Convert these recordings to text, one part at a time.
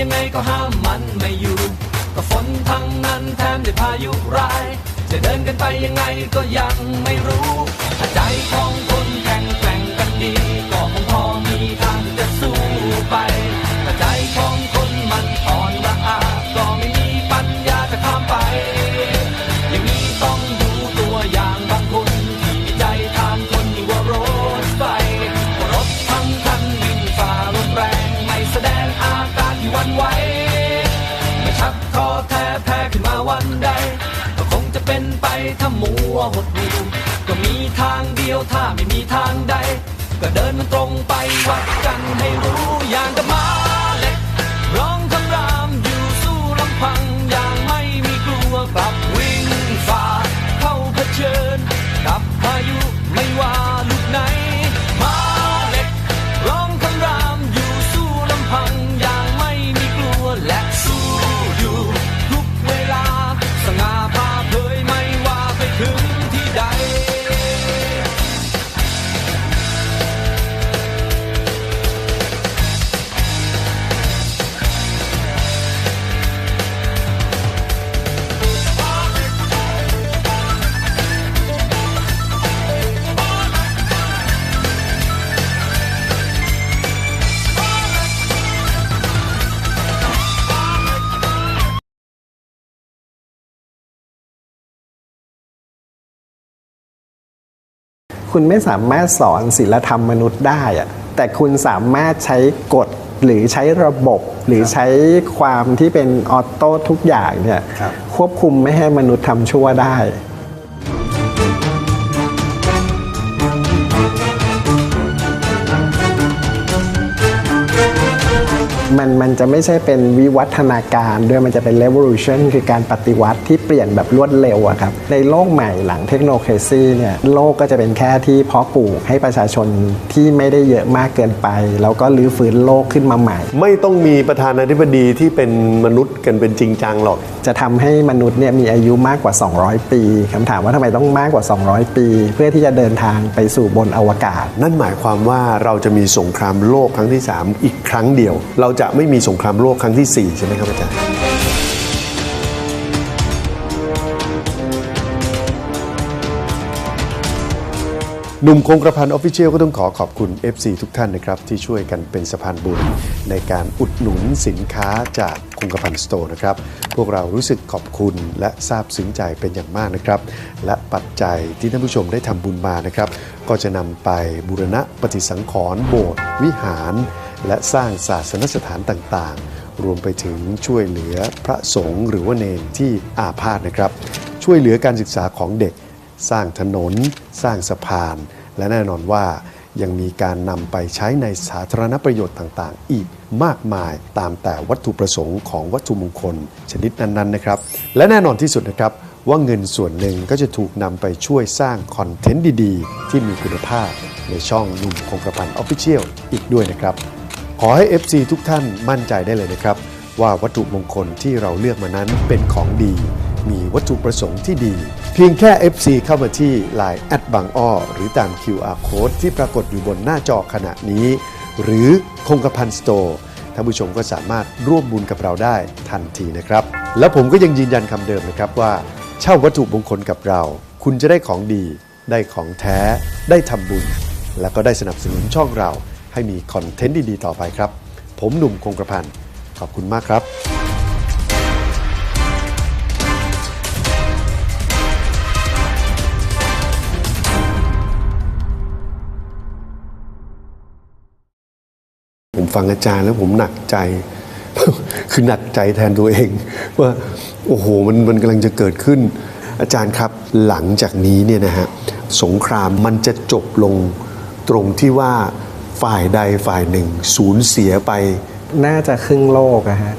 ยังไงก็ห้ามมันไม่อยู่ ก็ฝนทั้งนั้นแถมด้พายุร้าย จะเดินกันไปยังไงก็ยังไม่รู้ถ้าใจของคนแข็งแกร่งกันดี ยวถ้าไม่มีทางใด ก็เดินมันตรงไปวัดกันให้รู้อย่างกับมาเล็กร้องคำรามอยู่สู้ลำพังอย่างไม่มีกลัวกลับวิ่งฝ่าเข้าเผชิญ คุณไม่สามารถสอนศิลธรรมมนุษย์ได้อะแต่คุณสามารถใช้กฎหรือใช้ระบบหรือใช้ความที่เป็นออโต้ทุกอย่างเนี่ยครับควบคุมไม่ให้มนุษย์ทำชั่วได้ มันมันจะไม่ใช่เป็นวิวัฒนาการด้วยมันจะเป็น revolution คือการปฏิวัติที่เปลี่ยนแบบรวดเร็วอะครับในโลกใหม่หลังเทคโนโลยีเนี่ยโลกก็จะเป็นแค่ที่เพาะปลูกให้ประชาชนที่ไม่ได้เยอะมากเกินไป แล้วก็รื้อฟื้นโลกขึ้นมาใหม่ ไม่ต้องมีประธานาธิบดีที่เป็นมนุษย์กันเป็นจริงจังหรอก จะทำให้มนุษย์เนี่ยมีอายุมากกว่า 200 ปีคำถามว่าทำไมต้องมากกว่า 200 ปี เพื่อที่จะเดินทางไปสู่บนอวกาศ นั่นหมายความว่าเราจะมีสงครามโลกครั้งที่ 3 อีกครั้งเดียว เราจะไม่มีสงครามโลกครั้งที่ 4 ใช่ไหมครับอาจารย์หนุ่มคงกระพันออฟฟิเชียลก็ต้องขอขอบคุณ FC ทุกท่านนะครับ ที่ช่วยกันเป็นสะพานบุญ ในการอุดหนุนสินค้าจากคงกระพันสโตร์นะครับ พวกเรารู้สึกขอบคุณและซาบซึ้งใจเป็นอย่างมากนะครับ และปัจจัยที่ท่านผู้ชมได้ทำบุญมานะครับ ก็จะนำไปบูรณะปฏิสังขรณ์โบสถ์วิหาร และสร้างศาสนสถานต่างๆ รวมไปถึงช่วยเหลือพระสงฆ์หรือว่าเนรที่อาพาธนะครับ ช่วยเหลือการศึกษาของเด็ก สร้างถนน สร้างสะพาน และแน่นอนว่ายังมีการนำไปใช้ในสาธารณประโยชน์ต่างๆ อีกมากมายตามแต่วัตถุประสงค์ของวัตถุมงคล ชนิดนั้นๆนะครับ และแน่นอนที่สุดนะครับว่าเงินส่วนหนึ่งก็จะถูกนำไปช่วยสร้างคอนเทนต์ดีๆ ที่มีคุณภาพในช่องหนุ่มคงกระพันออฟฟิเชียลอีกด้วยนะครับ ขอให้ FC ทุกท่านมั่นใจได้เลยนะครับ ว่าวัตถุมงคลที่เราเลือกมานั้นเป็นของดี มีวัตถุประสงค์ที่ดี เพียงแค่ FC เข้ามาที่ Line แอดบางอ้อหรือตาม QR Code ที่ปรากฏอยู่บนหน้าจอขณะนี้ หรือคงกระพันสโตร์ท่านผู้ชมก็สามารถร่วมบุญกับเราได้ทันทีนะครับ และผมก็ยังยืนยันคำเดิมนะครับว่า เช่าวัตถุมงคลกับเรา คุณจะได้ของดี ได้ของแท้ ได้ทำบุญ แล้วก็ได้สนับสนุนช่องเรา ให้มีคอนเทนต์ดี ๆ ต่อไปครับ ผมหนุ่มคงกระพันขอบคุณมากครับผมฟังอาจารย์แล้วผมหนักใจ คือหนักใจแทนตัวเอง ว่าโอ้โหมันมันกำลังจะเกิดขึ้น อาจารย์ครับหลังจากนี้เนี่ยนะฮะสงครามมันจะจบลงตรงที่ว่า ฝ่ายใดฝ่ายหนึ่ง สูญเสียไป น่าจะครึ่งโลกอะฮะ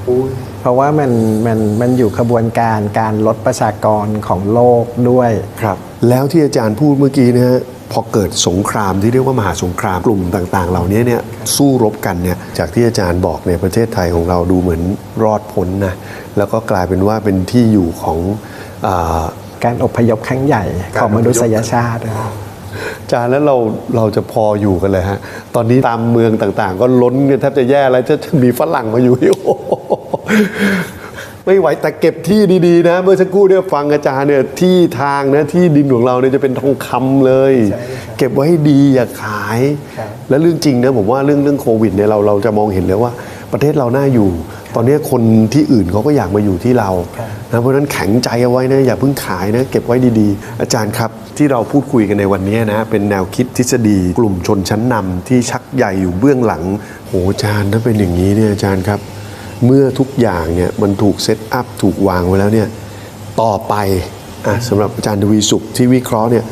เพราะว่ามันมันมันอยู่ขบวนการการลดประชากรของโลกด้วย ครับ แล้วที่อาจารย์พูดเมื่อกี้นะฮะพอเกิดสงครามที่เรียกว่ามหาสงครามกลุ่มต่าง ๆ เหล่านี้เนี่ยสู้รบกันเนี่ยจากที่อาจารย์บอกเนี่ยประเทศไทยของเราดูเหมือนรอดพ้นนะแล้วก็กลายเป็นว่าเป็นที่อยู่ของอาการอพยพครั้งใหญ่ของมนุษยชาตินะครับอา จารย์แล้วเราเราจะพออยู่กันเลยฮะ ตอนนี้ตามเมืองต่างๆ ก็ล้นกันแทบจะแย่แล้วจะมีฝรั่งมาอยู่โอ้โหไม่ไหวแต่เก็บที่ดีๆนะ เมื่อสักครู่เนี่ยฟังอาจารย์เนี่ยที่ทางนะที่ดินของเราเนี่ยจะเป็นทองคำเลย เก็บไว้ให้ดีอย่าขายครับแล้วเรื่องจริงนะผมว่าเรื่องเรื่องโควิดเนี่ยเราเราจะมองเห็นเลยว่า ประเทศเราน่าอยู่ ตอนนี้คนที่อื่นเขาก็อยากมาอยู่ที่เรานะเพราะฉะนั้นแข็งใจเอาไว้นะอย่าเพิ่งขายนะเก็บไว้ดีๆ อาจารย์ครับที่เราพูดคุยกันในวันนี้นะเป็นแนวคิดทฤษฎีกลุ่มชนชั้นนำที่ชักใหญ่อยู่เบื้องหลังโหอาจารย์ถ้าเป็นอย่างนี้เนี่ยอาจารย์ครับ เมื่อทุกอย่างเนี่ยมันถูกเซตอัพถูกวางไว้แล้วเนี่ยต่อไปอะสำหรับอาจารย์ทวีสุขที่วิเคราะห์เนี่ย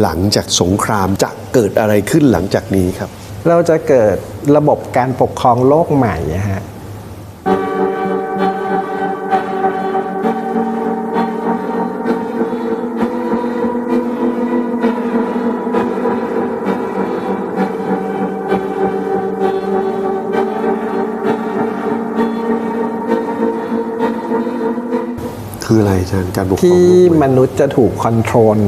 หลังจากสงครามจะเกิดอะไรขึ้นหลังจากนี้ครับ เราจะเกิดระบบการปกครองโลกใหม่อะฮะ คืออะไรอาจารย์การปกครองที่โลกใหมนุษย์จะถูกคอนโทรล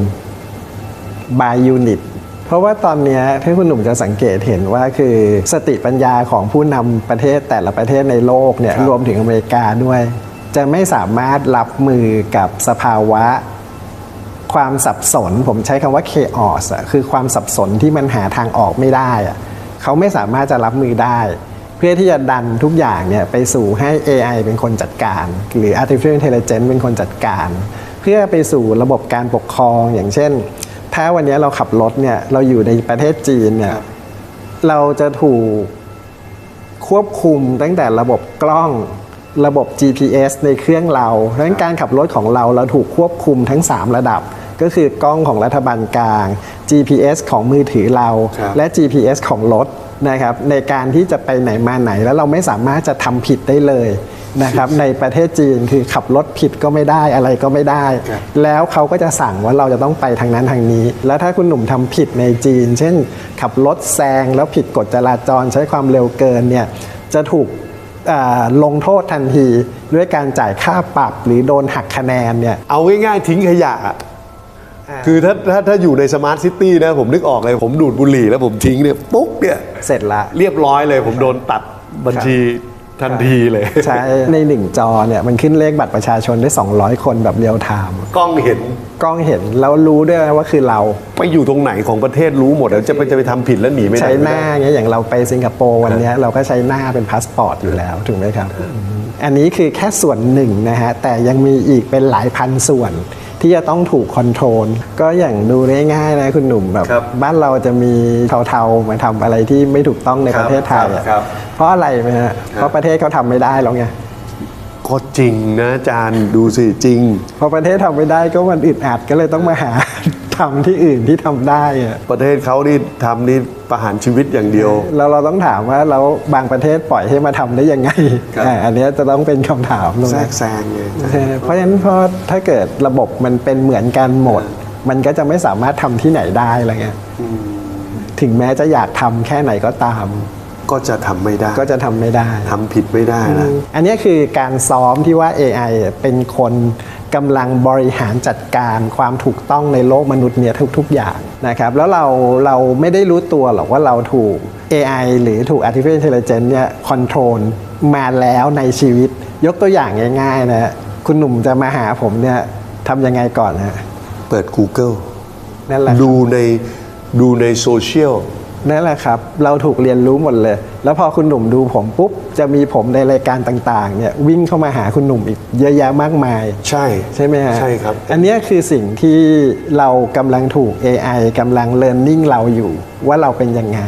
by unit เพราะว่าตอนเนี้ยที่คุณหนุ่มจะสังเกตเห็นว่าคือสติปัญญาของผู้นำประเทศแต่ละประเทศในโลกเนี่ยรวมถึงอเมริกาด้วย จะไม่สามารถรับมือกับสภาวะความสับสน ผมใช้คำว่า chaos อะคือความสับสนที่มันหาทางออกไม่ได้อะเขาไม่สามารถจะรับมือได้ เพื่อที่จะดันทุกอย่างเนี่ยไปสู่ให้ AI เป็นคนจัดการ หรือ artificial intelligence เป็นคนจัดการ เพื่อไปสู่ระบบการปกครองอย่างเช่น ถ้าวันนี้เราขับรถเนี่ยเราอยู่ในประเทศจีนเนี่ยเราจะถูกควบคุมตั้งแต่ระบบกล้องระบบ GPS ในเครื่องเราเพราะฉะนั้นการขับรถของเราเราถูกควบคุมทั้ง 3 ระดับ ก็คือกล้องของรัฐบาลกลาง GPS ของมือถือเราครับและ GPS ของรถ นะครับในการที่จะไปไหนมาไหนแล้วเราไม่สามารถจะทำผิดได้เลยนะครับในประเทศจีนคือขับรถผิดก็ไม่ได้อะไรก็ไม่ได้ครับแล้วเขาก็จะสั่งว่าเราจะต้องไปทางนั้นทางนี้ แล้วถ้าคุณหนุ่มทำผิดในจีน เช่น ขับรถแซงแล้วผิดกฎจราจรใช้ความเร็วเกินเนี่ยจะถูกอ่าลงโทษทันที ด้วยการจ่ายค่าปรับหรือโดนหักคะแนนเนี่ยเอาง่ายๆทิ้งขยะอะ คือถ้าถ้าถ้าอยู่ในสมาร์ทซิตี้นะผมนึกออกเลย ผมดูดบุหรี่แล้วผมทิ้งเนี่ยปุ๊บเนี่ยเสร็จละเรียบร้อยเลย ผมโดนตัดบัญชีทันทีเลย ใช่ ในหนึ่งจอเนี่ยมันขึ้นเลขบัตรประชาชนได้ 200 คนแบบเรียลไทม์กล้องเห็นกล้องเห็นแล้วรู้ด้วยว่าคือเรา ไปอยู่ตรงไหนของประเทศรู้หมดแล้วจะไปจะไปทำผิดแล้วหนีไม่ได้ใช้หน้าเงี้ยอย่างเราไปสิงคโปร์วันเนี้ยเราก็ใช้หน้าเป็นพาสปอร์ตอยู่แล้วถูกไหมครับ อันนี้คือแค่ส่วนหนึ่งนะฮะแต่ยังมีอีกเป็นหลายพันส่วน ที่จะต้องถูกคอนโทรลก็อย่างดูง่ายๆนะคุณหนุ่มแบบครับบ้านเราจะมีเทาๆมาทำอะไรที่ไม่ถูกต้องในครัปบระเทศไทยอะครับ เพราะอะไรไหมฮะเพราะประเทศเขาทำไม่ได้แล้วไงก็จริงนะอาจารย์ดูสิจริง พอประเทศทำไม่ได้ก็มันอึดอัดก็เลยต้องมาหา ทำที่อื่นที่ทำได้อะประเทศเขานี่ทำนี่ประหารชีวิตอย่างเดียว เราเราต้องถามว่าแล้วบางประเทศปล่อยให้มาทำได้ยังไงครับ อ่าอันเนี้ยจะต้องเป็นคำถามตรงแทรนี้ กแซงเลย เออเพราะฉะนั้นพอถ้าเกิดระบบมันเป็นเหมือนกันหมด มันก็จะไม่สามารถทำที่ไหนได้อะไรเงี้ยถึงแม้จะอยากทำแค่ไหนก็ตาม ก็จะทำไม่ได้ก็จะทำไม่ได้ ทำผิดไม่ได้ละอันนี้คือการซ้อมที่ว่า AI เป็นคนกำลังบริหารจัดการความถูกต้องในโลกมนุษย์เนี่ยทุกๆอย่างนะครับแล้วเราเราไม่ได้รู้ตัวหรอกว่าเราถูก AI หรือถูก artificial intelligence เนี่ยคอนโทรลมาแล้วในชีวิต ยกตัวอย่างง่ายๆนะคุณหนุ่มจะมาหาผมเนี่ยทำยังไงก่อนฮะเปิด Google นั่นแหละดูในดูในโซเชียล นั่นแหละครับ เราถูกเรียนรู้หมดเลย แล้วพอคุณหนุ่มดูผมปุ๊บ จะมีผมในรายการต่างๆเนี่ยวิ่งเข้ามาหาคุณหนุ่มอีกเยอะแยะมากมาย ใช่ใช่ไหมฮะใช่ครับ อันเนี้ยคือสิ่งที่เรากำลังถูก AI กำลัง learning เราอยู่ว่าเราเป็นยังไง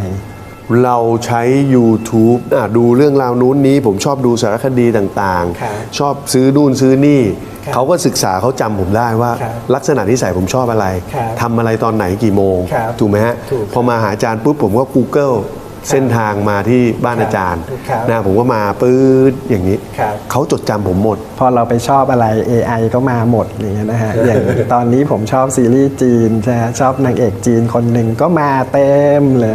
เราใช้ YouTube อะดูเรื่องราวนู้นนี้ ผมชอบดูสารคดีต่างครับชอบซื้อนู่นซื้อนี่ครับ เขาก็ศึกษาเขาจำผมได้ว่าครับลักษณะนิสัยผมชอบอะไรครับทำอะไรตอนไหนกี่โมงครับถูกไหมฮะถูกพอมาหาอาจารย์ปุ๊บผมก็ Google เส้นทางมาที่บ้านครับอาจารย์ครับนะผมก็มาปื๊ดอย่างนี้ครับเขาจดจำผมหมด พอเราไปชอบอะไร AI ก็มาหมดอย่างเงี้ยนะฮะอย่างตอนนี้ผมชอบซีรีส์จีนใช่ไหมชอบนางเอกจีนคนหนึ่งก็มาเต็มเลย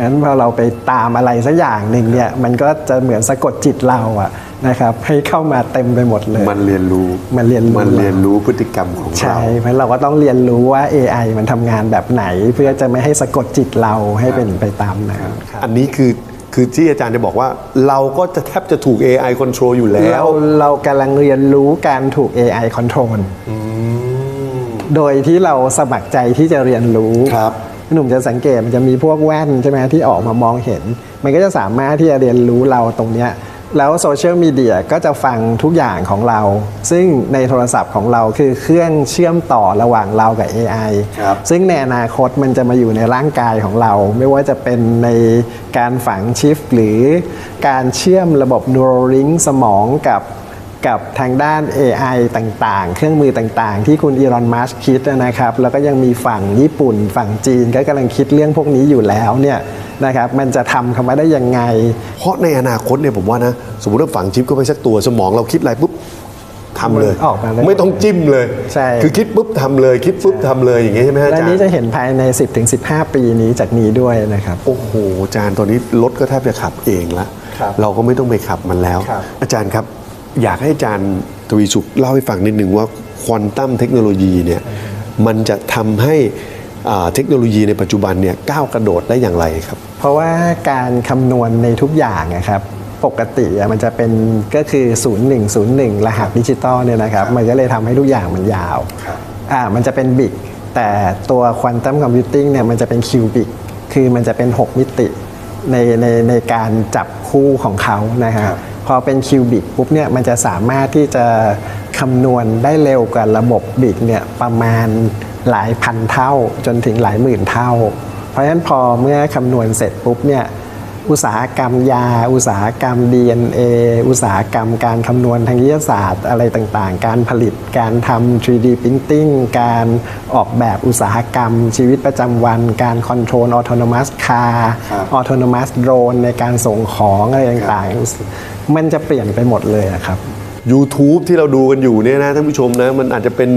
งั้นพอเราไปตามอะไรสักอย่างหนึ่งเนี่ยมันก็จะเหมือนสะกดจิตเราอะ นะครับให้เข้ามาเต็มไปหมดเลย มันเรียนรู้มันเรียนรู้มันเรียนรู้พฤติกรรมของเราใช่เพราะเราก็ต้องเรียนรู้ว่า AI มันทำงานแบบไหน เพื่อจะไม่ให้สะกดจิตเราให้เป็นไปตามนั้นครับอันนี้คือคือที่อาจารย์จะบอกว่าเราก็จะแทบจะถูก AI control อยู่แล้เราวเรากำลังเรียนรู้การถูก AI control โดยที่เราสมัครใจที่จะเรียนรู้ครับพี่หนุ่มจะสังเกตมันจะมีพวกแว่นใช่ไหมที่ออกมามองเห็น มันก็จะสามารถที่จะเรียนรู้เราตรงเนี้ย แล้วโซเชียลมีเดียก็จะฟังทุกอย่างของเรา ซึ่งในโทรศัพท์ของเราคือเครื่องเชื่อมต่อระหว่างเรากับ AI ครับซึ่งในอนาคตมันจะมาอยู่ในร่างกายของเรา ไม่ว่าจะเป็นในการฝังชิปหรือการเชื่อมระบบ Neuralink สมองกับ กับทางด้าน AI ต่างๆ เครื่องมือต่างๆ ที่คุณอีรอนมัสคิดนะครับ แล้วก็ยังมีฝั่งญี่ปุ่น ฝั่งจีนก็กำลังคิดเรื่องพวกนี้อยู่แล้วเนี่ยนะครับมันจะทำเข้ามาได้ยังไง เพราะในอนาคตเนี่ยผมว่านะ สมมติว่าฝังชิปเข้าไปสักตัวสมองเราคิดอะไรปุ๊บทำเลยออกมาเลยไม่ต้องจิ้มเลย ใช่ คือคิดปุ๊บทำเลย คิดปุ๊บทำเลยอย่างเงี้ยใช่ไหมฮะอาและจารนี้ย์จะเห็นภายใน 10-15 ปีนี้จากนี้ด้วยนะครับ โอ้โหอาจารย์ตอนนี้รถก็แทบจะขับเองละครับเราก็ไม่ต้องไปขับมันแล้ว ครับ อาจารย์ครับ อยากให้อาจารย์ทวีสุขเล่าให้ฟังนิดหนึ่งว่าควอนตัมเทคโนโลยีเนี่ยมันจะทำให้อ่าเทคโนโลยีในปัจจุบันเนี่ยก้าวกระโดดได้อย่างไรครับ เพราะว่าการคำนวณในทุกอย่างนะครับปกติอะมันจะเป็นก็คือ 0101 รหัสดิจิตอลเนี่ยนะครับ มันก็เลยทำให้ทุกอย่างมันยาวอ่ามันจะเป็นบิกแต่ตัวควอนตัมคอมพิวติ้งเนี่ยมันจะเป็นคิวบิกคือมันจะเป็น 6 มิติในในในการจับคู่ของเขานะครับ พอเป็นคิวบิกปุ๊บเนี่ยมันจะสามารถที่จะคำนวณได้เร็วกว่าระบบบิกเนี่ยประมาณหลายพันเท่าจนถึงหลายหมื่นเท่า เพราะฉะนั้นพอเมื่อคำนวณเสร็จปุ๊บเนี่ย อุตสาหกรรมยา อุตสาหกรรม DNA อุตสาหกรรมการคำนวณทางวิทยาศาสตร์อะไรต่างๆ การผลิตการทำ 3D Printing การออกแบบอุตสาหกรรม ชีวิตประจำวัน การคอนโทรลออโตนมัสคาร์ออโตนมัสโดรนในการส่งของอะไรต่างๆ มันจะเปลี่ยนไปหมดเลยอะครับ YouTube ที่เราดูกันอยู่เนี่ยนะท่านผู้ชมนะมันอาจจะเป็น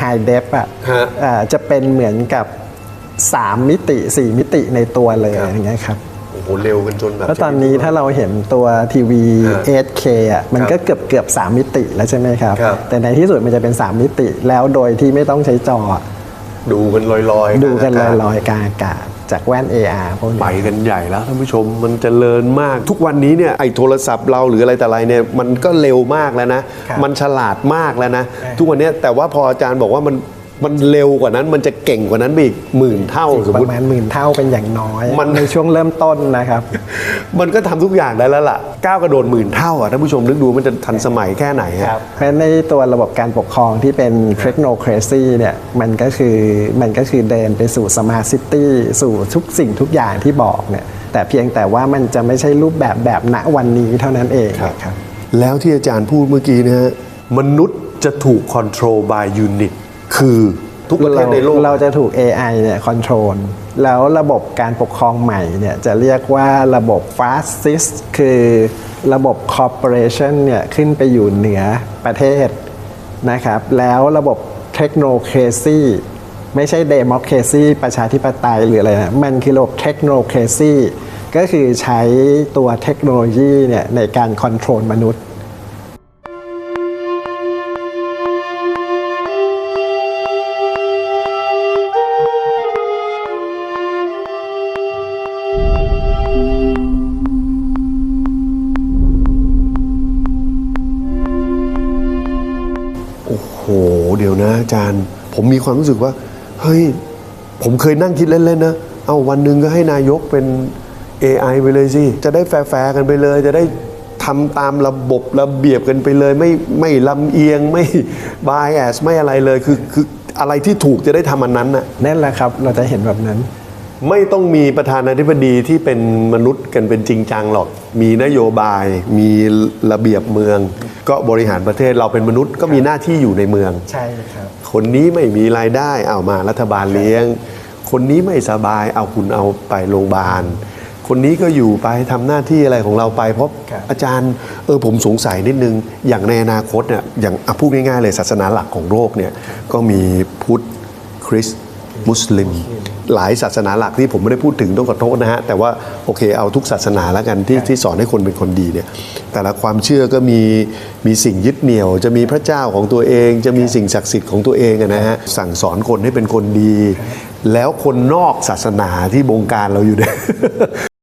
High Def อะฮะอ่าจะเป็นเหมือนกับ 3 มิติ 4 มิติในตัวเลยอย่างเงี้ยครับ โอ้โหเร็วกันจนแบบ แล้วตอนนี้ถ้าเราเห็นตัวทีวีฮะ 8K อะมันก็เกือบเกือบ3มิติแล้วใช่ไหมครับครับ แต่ในที่สุดมันจะเป็น 3 มิติแล้วโดยที่ไม่ต้องใช้จอ ดูกันลอยๆ ดูกันลาาศอยๆกลางอากาศจากแว่น AR พวกนี้ไปกันใหญ่แล้วท่านผู้ชมมันจเจริญมาก ทุกวันนี้เนี่ยไอ้โทรศัพท์เราหรืออะไรแต่อะไรเนี่ยมันก็เร็วมากแล้วนะครับมันฉลาดมากแล้วนะ ทุกวันเนี้ยแต่ว่าพออาจารย์บอกว่ามัน มันเร็วกว่านั้นมันจะเก่งกว่านั้นไปอีกหมื่นเท่าสมปมติ ระมาณหมื่นเท่าเป็นอย่างน้อย มัน ในช่วงเริ่มต้นนะครับ มันก็ทำทุกอย่างได้แล้วล่ะก้าวกระโดดหมื่นเท่าอะท่านผู้ชมนึกดูมันจะทันสมัยแค่ไหนฮะเพราะฉะนั้นในตัวระบบการปกครองที่เป็น technocracy เนี่ยมันก็คือมันก็คือเดินไปสู่ smart city สู่ทุกสิ่งทุกอย่างที่บอกเนี่ยแต่เพียงแต่ว่ามันจะไม่ใช่รูปแบบแบบณวันนี้เท่านั้นเองครับครับแล้วที่อาจารย์พูดเมื่อกี้นะฮะมนุษย์จะถูก control by unit คือทุกประเทศในโลก เราจะถูก AI เนี่ยคอนโทรลแล้วระบบการปกครองใหม่เนี่ยจะเรียกว่าระบบ fastest คือระบบ corporation เนี่ยขึ้นไปอยู่เหนือประเทศนะครับ แล้วระบบ technocracy ไม่ใช่ democracy ประชาธิปไตยหรืออะไรนะ มันคือระบบ technocracy ก็คือใช้ตัวเทคโนโลยีเนี่ยในการคอนโทรลมนุษย์ การ ผมมีความรู้สึกว่า เฮ้ย ผมเคยนั่งคิดเล่นๆนะ เอาวันหนึ่งก็ให้นายกเป็น AI ไปเลยสิ จะได้แฟร์ๆกันไปเลย จะได้ทำตามระบบระเบียบกันไปเลย ไม่ไม่ลำเอียงไม่ไบแอสไม่อะไรเลยคือคืออะไรที่ถูกจะได้ทำอันนั้นน่ะ นั่นแหละครับ เราจะเห็นแบบนั้น ไม่ต้องมีประธานาธิบดีที่เป็นมนุษย์กันเป็นจริงจังหรอก มีนโยบาย มีระเบียบเมือง ก็บริหารประเทศเราเป็นมนุษย์ก็มีหน้าที่อยู่ในเมือง ใช่ครับ คนนี้ไม่มีรายได้เอามารัฐบาลเลี้ยง คนนี้ไม่สบายเอาคุณเอาไปโรงพยาบาล คนนี้ก็อยู่ไปทำหน้าที่อะไรของเราไปเพราะครับ อาจารย์เออผมสงสัยนิดนึง อย่างในอนาคตเนี่ยอย่างอะพูดง่ายๆเลยศาสนาหลักของโลกเนี่ยก็มีพุทธคริสต์ มุสลิม หลายศาสนาหลักที่ผมไม่ได้พูดถึงต้องขอโทษนะฮะ แต่ว่าโอเคเอาทุกศาสนาแล้วกันที่ที่สอนให้คนเป็นคนดีเนี่ยแต่ละความเชื่อก็มีมีสิ่งยึดเหนี่ยว จะมีพระเจ้าของตัวเอง จะมีสิ่งศักดิ์สิทธิ์ของตัวเองอะนะฮะสั่งสอนคนให้เป็นคนดี แล้วคนนอกศาสนาที่บงการเราอยู่เนี่ย